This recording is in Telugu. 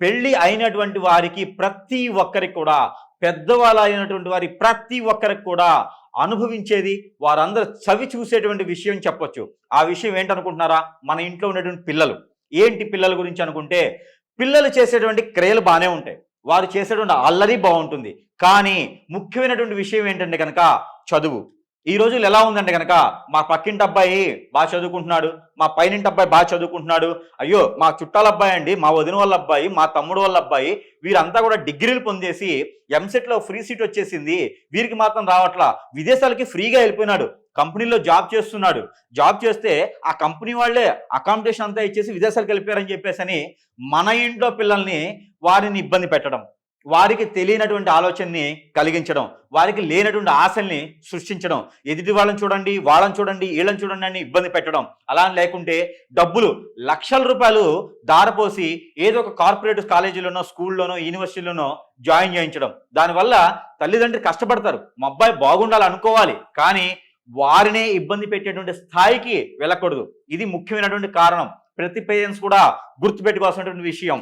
పెళ్ళి అయినటువంటి వారికి ప్రతి ఒక్కరికి కూడా పెద్దవాళ్ళు అయినటువంటి వారి ప్రతి ఒక్కరికి కూడా అనుభవించేది వారందరూ చవి చూసేటువంటి విషయం చెప్పొచ్చు. ఆ విషయం ఏంటనుకుంటున్నారా? మన ఇంట్లో ఉన్నటువంటి పిల్లలు. ఏంటి పిల్లల గురించి అనుకుంటే పిల్లలు చేసేటువంటి క్రియలు బాగానే ఉంటాయి. వారు చేసేటువంటి అల్లరి బాగుంటుంది. కానీ ముఖ్యమైనటువంటి విషయం ఏంటంటే కనుక చదువు. ఈ రోజులు ఎలా ఉందంటే కనుక మా పక్కింటి అబ్బాయి బాగా చదువుకుంటున్నాడు మా పైనింటి అబ్బాయి బాగా చదువుకుంటున్నాడు అయ్యో మా చుట్టాల అబ్బాయి అండి మా వదిన వాళ్ళ అబ్బాయి మా తమ్ముడు వాళ్ళ అబ్బాయి వీరంతా కూడా డిగ్రీలు పొందేసి ఎంసెట్లో ఫ్రీ సీట్ వచ్చేసింది వీరికి మాత్రం రావట్లా విదేశాలకి ఫ్రీగా వెళ్ళిపోయినాడు కంపెనీలో జాబ్ చేస్తున్నాడు జాబ్ చేస్తే ఆ కంపెనీ వాళ్ళే అకామిడేషన్ అంతా ఇచ్చేసి విదేశాలకు వెళ్ళిపోయారని చెప్పేసి అని మన ఇంట్లో పిల్లల్ని వారిని ఇబ్బంది పెట్టడం. వారికి తెలియనటువంటి ఆలోచనని కలిగించడం వారికి లేనటువంటి ఆశల్ని సృష్టించడం ఎదుటి వాళ్ళని చూడండి వాళ్ళని చూడండి వీళ్ళని చూడండి అని ఇబ్బంది పెట్టడం. అలా లేకుంటే డబ్బులు లక్షల రూపాయలు దారపోసి ఏదో ఒక కార్పొరేట్ కాలేజీలోనో స్కూల్లోనో యూనివర్సిటీలోనో జాయిన్ చేయించడం. దానివల్ల తల్లిదండ్రులు కష్టపడతారు. మా అబ్బాయి బాగుండాలి అనుకోవాలి కానీ వారినే ఇబ్బంది పెట్టేటువంటి స్థాయికి వెళ్ళకూడదు. ఇది ముఖ్యమైనటువంటి కారణం. ప్రతి పేరెంట్స్ కూడా గుర్తుపెట్టుకోవాల్సినటువంటి విషయం.